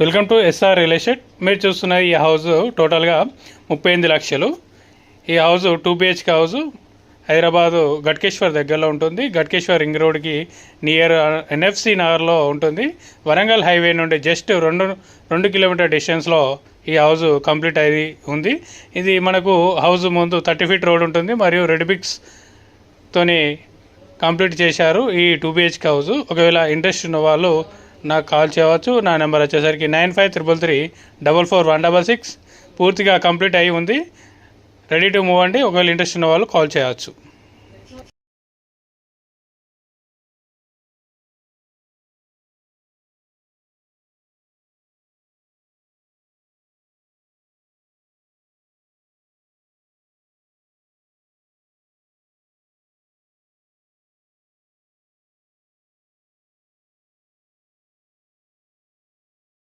Welcome to SR real estate. మీరు చూస్తున్న ఈ హౌస్ టోటల్గా ముప్పై ఎనిమిది లక్షలు. ఈ house two BHK house Hyderabad Ghatkesar దగ్గరలో ఉంటుంది. గట్కేశ్వర్ రింగ్ రోడ్కి నియర్ ఎన్ఎఫ్సి నగర్లో ఉంటుంది. వరంగల్ హైవే నుండి జస్ట్ రెండు రెండు కిలోమీటర్ డిస్టెన్స్లో ఈ హౌస్ కంప్లీట్ అయి ఉంది. ఇది మనకు హౌస్ ముందు థర్టీ ఫీట్ రోడ్ ఉంటుంది. మరియు రెడ్ తోని కంప్లీట్ చేశారు ఈ టూ బిహెచ్కే హౌస్. ఒకవేళ ఇంట్రెస్ట్ ఉన్న వాళ్ళు నాకు కాల్ చేయవచ్చు. నా నెంబర్ వచ్చేసరికి nine five triple three double four one double six. పూర్తిగా కంప్లీట్ అయి ఉంది. రెడీ టు మూవ్ అండి. ఒకవేళ ఇంట్రెస్ట్ ఉన్న వాళ్ళు కాల్ చేయవచ్చు.